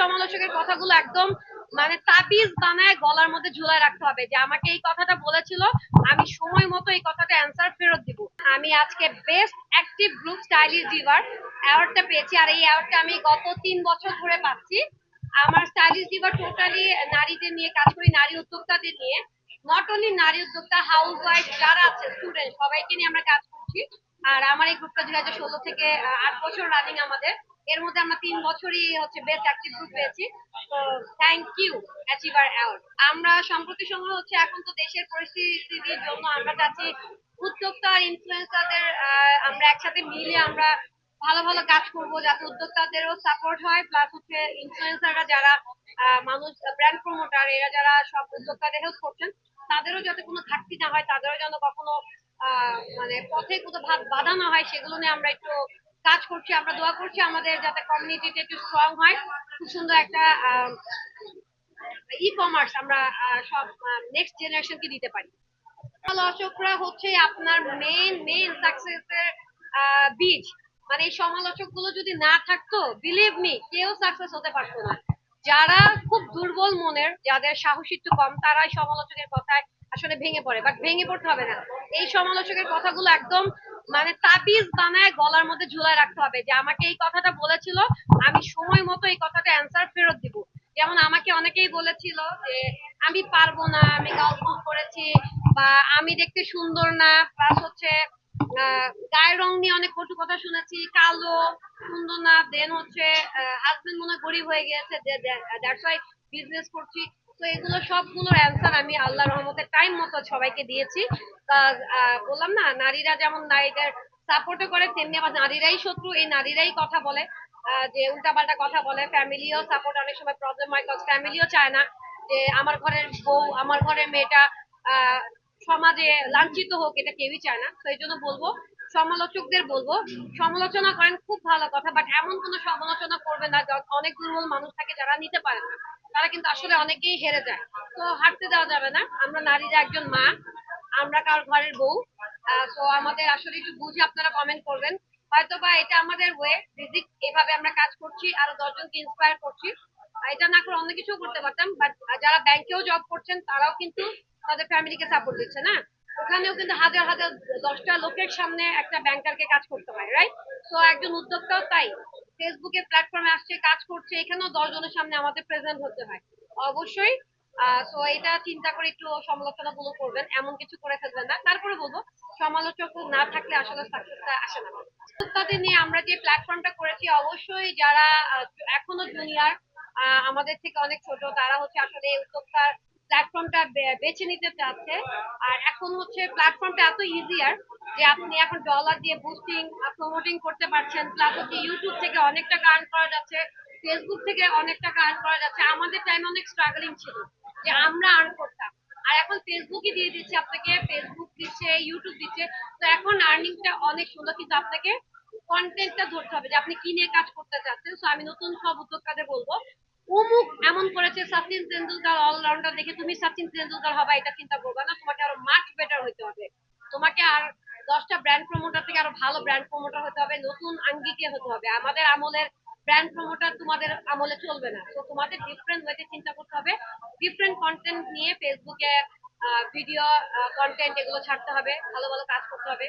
সমালোচকের কথাগুলো একদম মানে তাবিজ বানায় গলার মধ্যে ঝুলায় রাখতে হবে যে আমাকে এই কথাটা বলেছিল, আমি সময় মতো এই কথাটা অ্যান্সার ফেরত দিব। আমি আজকে বেস্ট অ্যাক্টিভ গ্রুপ স্টাইলিশ ডিভার অ্যাওয়ার্ডটা পেয়েছি আর এই অ্যাওয়ার্ডটা আমি গত তিন বছর ধরে পাচ্ছি। আমার স্টাইলিশ ডিভার টোটালি নারীদের নিয়ে কাজ করি, নারী উদ্যোক্তাদের নিয়ে। নট অনলি নারী উদ্যোক্তা হাউস ওয়াইফ যারা আছে স্টুডেন্ট সবাইকে নিয়ে আমরা কাজ করছি। আর আমার এই গ্রুপটা দুই হাজার ষোলো থেকে আট বছর রানিং আমাদের। এর মধ্যে আমরা তিন বছরই হচ্ছে বেস্ট অ্যাক্টিভ গ্রুপ পেয়েছি। তো থ্যাংক ইউ অ্যাচিভার অ্যাওয়ার্ড আমরা সম্প্রতি সময় হচ্ছে এখন তো দেশের পরিস্থিতির জন্য আমরা চাচ্ছি উদ্যোক্তা আর ইনফ্লুয়েন্সারদের আমরা একসাথে মিলে আমরা ভালো ভালো কাজ করব যাতে উদ্যোক্তাদেরও সাপোর্ট হয় প্লাস হচ্ছে ইনফ্লুয়েন্সাররা যারা মানুষ ব্র্যান্ড প্রমোটার এরা যারা সব উদ্যোক্তাদের হেল্প করছেন, তাদেরও যাতে কোনো ঘাটতি না হয়, তাদেরও যেন কখনো মানে পথে কোনো বাধা না হয়, সেগুলো নিয়ে আমরা একটু কাজ করছি, আমরা দোয়া করছি আমাদের যাতে কমিউনিটিটা একটু স্ট্রং হয়। খুব সুন্দর একটা ই কমার্স আমরা সব নেক্সট জেনারেশনকে দিতে পারি। সমালোচকরা হচ্ছে আপনার মেইন মেইন সাকসেসের বীজ। মানে এই সমালোচকগুলো যদি না থাকতো বিলিভ মি কেউ সাকসেস হতে পারতো না। যারা খুব দুর্বল মনের, যাদের সাহসিত্ব কম, তারাই সমালোচকের কথায় আসলে ভেঙে পড়ে। বাট ভেঙে পড়তে হবে না। এই সমালোচকের কথাগুলো একদম মানে তাবিজ বানায় গলার মধ্যে ঝুলায় রাখতে হবে যে আমাকে এই কথাটা বলেছিল, আমি সময় মতো এই কথাটা অ্যান্সার ফেরত দিব। যেমন আমাকে অনেকেই বলেছিল যে, আমি পারব না, আমি ভুল করেছি বা আমি দেখতে সুন্দর না। প্লাস হচ্ছে গায়ের রং নিয়ে অনেক কটু কথা শুনেছি, কালো, সুন্দর না দেন হচ্ছে হাজবেন্ড মনে গরিব হয়ে গেছে দ্যাটস বিজনেস করছি। তো এগুলো সবগুলোর অ্যান্সার আমি আল্লাহ রহমতের টাইম মতো সবাইকে দিয়েছি। বললাম না, নারীরা যেমন নারীদের সাপোর্টও করে, তেমনি আবার নারীরাই শত্রু, এই নারীরাই কথা বলে। যে উল্টাপাল্টা কথা বলে ফ্যামিলিও সাপোর্ট অনেক সময় প্রবলেম হয় কজ ফ্যামিলিও চায় না যে আমার ঘরের বউ, আমার ঘরের মেয়েটা সমাজে লাঞ্ছিত হোক, এটা কেউই চায় না। তো এই জন্য বলব, সমালোচকদের বলব, সমালোচনা করেন, খুব ভালো কথা বাট এমন কোনো সমালোচনা করবে না অনেক দুর্বল মানুষ থাকে, যারা নিতে পারে না। তারা কিন্তু আসলে অনেকেই হেরে যায়। তো হারতে দেওয়া যাবে না। আমরা নারীরা একজন মা, আমরা কার ঘরের বউ। তো আমাদের আসলে একটু বুঝে আপনারা কমেন্ট করবেন। হয়তো বা এটা আমাদের ওয়ে রিজিক এভাবে আমরা কাজ করছি, আরও দশজনকে ইন্সপায়ার করছি। এটা না করে অন্য কিছু করতে পারতাম বাট যারা ব্যাংকেও জব করছেন, তারাও কিন্তু তাদের ফ্যামিলিকে সাপোর্ট দিচ্ছে, না? ওখানেও কিন্তু হাজার হাজার, দশটা লোকের সামনে একটা ব্যাংকারকে কাজ করতে হয় রাইট তো একজন উদ্যোক্তাও তাই। ফেসবুকে প্ল্যাটফর্মে আসছে, কাজ করছে, এখানেও দশ জনের সামনে আমাদের প্রেজেন্ট হতে হয়। অবশ্যই তো এটা চিন্তা করে একটু সমালোচনা গুলো করবেন, এমন কিছু করে ফেলবেন না। তারপরে বলব, সমালোচক না থাকলে আসলে সাকসেসটা আসে না। উদ্যোক্তাদের নিয়ে আমরা যে প্ল্যাটফর্মটা করেছি, অবশ্যই যারা এখনও জুনিয়র আমাদের থেকে অনেক ছোট, তারা হচ্ছে আসলে উদ্যোক্তার প্ল্যাটফর্মটা বেছে নিতে চাচ্ছে। আর এখন হচ্ছে প্ল্যাটফর্মটা এত ইজিয়ার যে আপনি এখন ডলার দিয়ে বুস্টিং প্রমোটিং করতে পারছেন প্লাস হচ্ছে ইউটিউব থেকে অনেক টাকা করা যাচ্ছে ফেসবুক থেকে অনেক টাকা করা যাচ্ছে। আমাদের টাইমে অনেক স্ট্রাগলিং ছিল যে আমরা আর্ন করতাম। আর এখন ফেসবুকই দিয়ে দিচ্ছে আপনাকে ফেসবুক দিচ্ছে ইউটিউব দিচ্ছে। তো এখন আর্নিংটা অনেক সুন্দর, কিন্তু আপনাকে কন্টেন্টটা ধরতে হবে যে আপনি কি নিয়ে কাজ করতে চাচ্ছেন। সো আমি নতুন সব উদ্যোক্তাদের বলব, অমুক এমন করেছে সচিন তেন্ডুলকার অলরাউন্ডার দেখে তুমি সচিন তেন্ডুলকার হবে, এটা চিন্তা করবে না। তোমাকে আরও মাচ বেটার হতে হবে। তোমাকে আর দশটা ব্র্যান্ড প্রমোটার থেকে আরও ভালো ব্র্যান্ড প্রমোটার হতে হবে, নতুন আঙ্গিকে হতে হবে। আমাদের আমলের ব্র্যান্ড প্রমোটার তোমাদের আমলে চলবে না। তো তোমাদের ডিফারেন্ট ওয়েতে চিন্তা করতে হবে। ডিফারেন্ট কন্টেন্ট নিয়ে ফেসবুকে ভিডিও কন্টেন্ট এগুলো ছাড়তে হবে। ভালো ভালো কাজ করতে হবে।